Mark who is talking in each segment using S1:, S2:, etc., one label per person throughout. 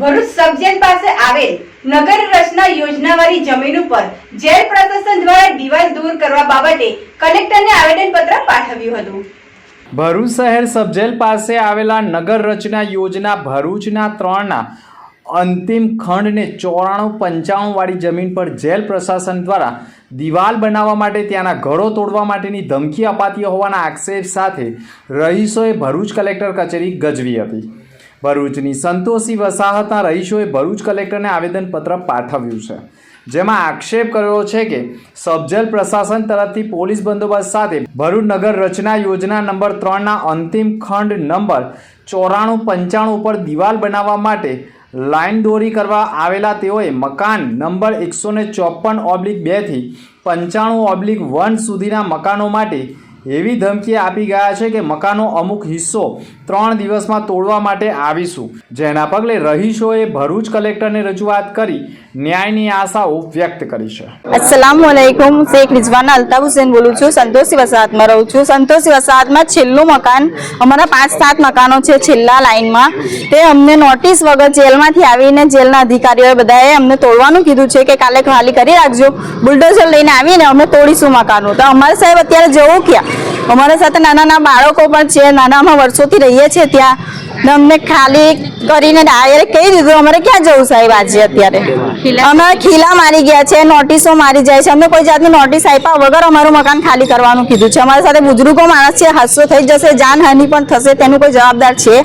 S1: ભરૂચ સબજેન પાસે આવેલ નગર રચના યોજનાવાળી જમીન ઉપર જેલ પ્રશાસન દ્વારા દિવાલ દૂર કરવા બાબતે કલેક્ટરને આવેદનપત્ર પાઠવ્યું હતું.
S2: ભરૂચ શહેર સબજેલ પાસે આવેલા નગર રચના યોજના ભરૂચના ત્રણના અંતિમ ખંડને ચોરાણું પંચાણું જમીન પર જેલ પ્રશાસન દ્વારા દિવાલ બનાવવા માટે ત્યાંના ઘરો તોડવા માટેની ધમકી અપાતી હોવાના આક્ષેપ સાથે રહીશોએ ભરૂચ કલેક્ટર કચેરી ગજવી હતી. ભરૂચની સંતોષી વસાહતના રહીશોએ ભરૂચ કલેક્ટરને આવેદનપત્ર પાઠવ્યું છે. જેમાં આક્ષેપ કર્યો છે કે સબજેલ પ્રશાસન તરફથી પોલીસ બંદોબસ્ત સાથે ભરૂચ નગર રચના યોજના નંબર ત્રણના અંતિમ ખંડ નંબર ચોરાણું પંચાણું ઉપર દિવાલ બનાવવા માટે લાઈન દોરી કરવા આવેલા તેઓએ મકાન નંબર એકસો ને ચોપન ઓબ્લિક બેથી પંચાણું ઓબ્લિક વન સુધીના મકાનો માટે એવી ધમકી આપી ગયા છે કે મકાનો અમુક હિસ્સો ત્રણ દિવસમાં તોડવા માટે આવીશું. જેના પગલે રહીશોએ ભરૂચ કલેક્ટરને રજૂઆત કરી ન્યાયની આશાઓ વ્યક્ત કરી છે.
S3: અસલામ વાલેકુમ શેખ રિઝવાના અલ્તાફ હુસેન બોલું છું. સંતોષી વસાહતમાં રહું છું. સંતોષી વસાહતમાં છેલ્લું મકાન, અમારા પાંચ સાત મકાનો છે છેલ્લા લાઈનમાં તે અમને નોટિસ વગર જેલમાંથી આવીને જેલના અધિકારીઓએ બધાએ અમને તોડવાનું કીધું છે કે કાલે ખાલી કરી રાખજો. બુલડોઝર લઈને આવીને અમે તોડીશું મકાનો. તો અમારે સાહેબ અત્યારે જવું ક્યાં? અમારા સાથે નાના નાના બાળકો પણ છે. નાનામાં વર્ષોથી રહીએ છીએ ત્યાં. અમને ખાલી કરીને ડાયરેક્ટ કહી દીધું અમારે ક્યાં જવું સાહેબ આજે અત્યારે? અમે ખીલા. મારી ગયા છે નોટિસો મારી જાય છે. અમને કોઈ જાતની નોટિસ આપ્યા વગર અમારું મકાન ખાલી કરવાનું કીધું છે. અમારા સાથે બુજુર્ગો માણસ છે હાસો થઈ જશે જાનહાનિ પણ થશે તેનું કોઈ જવાબદાર છે.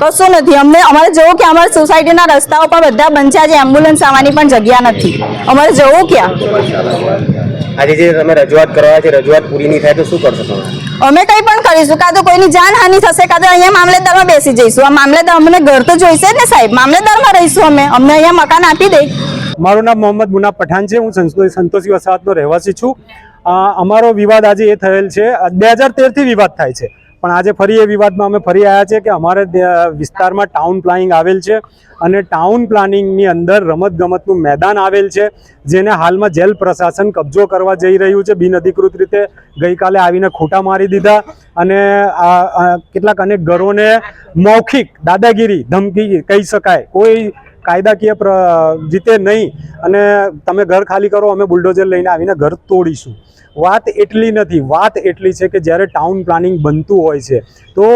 S3: કશું નથી. અમને અમારે જવું કે અમારી સોસાયટીના રસ્તાઓ પર બધા બંધ છે. આજે એમ્બ્યુલન્સ આવવાની પણ જગ્યા નથી. અમારે જવું ક્યાં?
S4: આજે જે તમે રજૂઆત કરવા છે રજૂઆત પૂરી નહીં થાય તો શું કરશો તમે?
S3: અમે કંઈ પણ કરીશું. કાં તો કોઈની જાનહાનિ થશે કાં તો અહીંયા મામલેદારમાં બેસી જઈશું. આ મામલેદાર અમને ઘર તો જોઈશે ને સાહેબ. મામલેદારમાં રહીશું અમે. અમને અહીંયા મકાન આપી દે.
S5: મારું નામ મોહમ્મદ મુના પઠાણ છે. હું સંતો- સંતોષી વસાહતનો રહેવાસી છું. અમારો વિવાદ આજે એ થયેલ છે. બે હજાર તેરથી વિવાદ થાય છે. પણ આજે ફરી એ વિવાદમાં અમે ફરી આવ્યા છે કે અમારે વિસ્તારમાં ટાઉન પ્લાનિંગ આવેલ છે અને ટાઉન પ્લાનિંગની અંદર રમતગમતનું મેદાન આવેલ છે, જેને હાલમાં જેલ પ્રશાસન કબજો કરવા જઈ રહ્યું છે. બિનઅધિકૃત રીતે ગઈકાલે આવીને ખોટા મારી દીધા અને આ કેટલાક અનેક ઘરોને મૌખિક દાદાગીરી, ધમકી કહી શકાય. કોઈ કાયદાકીય રીતે નહીં. અને તમે ઘર ખાલી કરો, અમે બુલડોઝર લઈને આવીને ઘર તોડીશું. વાત એટલી નથી. વાત એટલી છે કે જ્યારે ટાઉન પ્લાનિંગ બનતું હોય છે, તો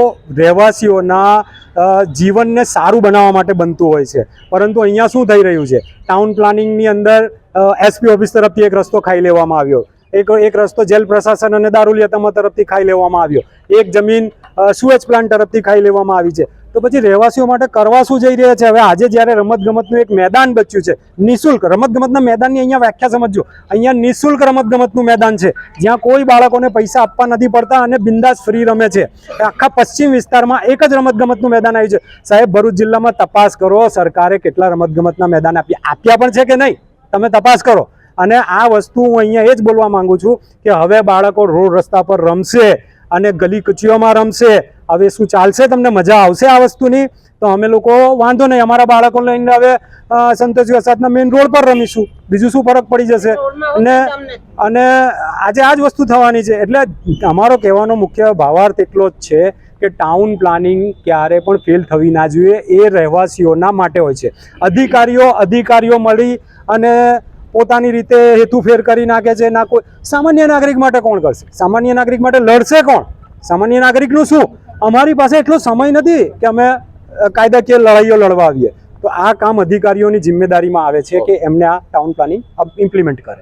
S5: રહેવાસીઓના જીવનને સારું બનાવવા માટે બનતું હોય છે. પરંતુ અહીંયા શું થઈ રહ્યું છે? ટાઉન પ્લાનિંગની અંદર એસપી ઓફિસ તરફથી એક રસ્તો ખાઈ લેવામાં આવ્યો. એક એક રસ્તો જેલ પ્રશાસન અને દારૂલિયાતમા તરફથી ખાઈ લેવામાં આવ્યો. એક જમીન સુએજ પ્લાન્ટ તરફથી ખાઈ લેવામાં આવી છે. તો પછી રહેવાસીઓ માટે કરવા શું જઈ રહ્યા છે. હવે આજે જ્યારે રમતગમતનું એક મેદાન બચ્યું છે, નિઃશુલ્ક, રમતગમતના મેદાનની અહીંયા વ્યાખ્યા સમજો અહીંયા નિઃશુલ્ક રમતગમતનું મેદાન છે. જ્યાં કોઈ બાળકોને પૈસા આપવા નથી પડતા અને બિંદાસ ફ્રી રમે છે. આખા પશ્ચિમ વિસ્તારમાં એક જ રમતગમતનું મેદાન આવ્યું છે. સાહેબ, ભરૂચ જિલ્લામાં તપાસ કરો, સરકારે કેટલા રમતગમતના મેદાન આપ્યા આપ્યા પણ છે કે નહીં? તમે તપાસ કરો. અને આ વસ્તુ હું અહીંયા એ જ બોલવા માંગુ છું કે હવે બાળકો રોડ રસ્તા પર રમશે અને ગલી કચીઓમાં રમશે. હવે શું ચાલશે? તમને મજા આવશે આ વસ્તુની? તો અમે લોકો વાંધો નહીં અમારા બાળકો લઈને હવે સંતોષ વરસાદના મેઇન રોડ પર રમીશું. બીજું શું ફરક પડી જશે? અને અને આજે આ જ વસ્તુ થવાની છે. એટલે અમારો કહેવાનો મુખ્ય ભાવાર્થ એટલો જ છે કે ટાઉન પ્લાનિંગ ક્યારે પણ ફેલ થવી ના જોઈએ. એ રહેવાસીઓના માટે હોય છે. અધિકારીઓ અધિકારીઓ મળી અને પોતાની રીતે હેતુફેર કરી નાખે છે ના કોઈ સામાન્ય નાગરિક માટે કોણ કરશે? સામાન્ય નાગરિક માટે લડશે કોણ? સામાન્ય નાગરિકનું શું? અમારી પાસે એટલો સમય નથી કે અમે કાયદાકીય લડાઈઓ લડવા આવીએ. તો આ કામ અધિકારીઓની જિમ્મેદારીમાં આવે છે કે એમને આ ટાઉન પ્લાનિંગ ઇમ્પ્લિમેન્ટ કરે.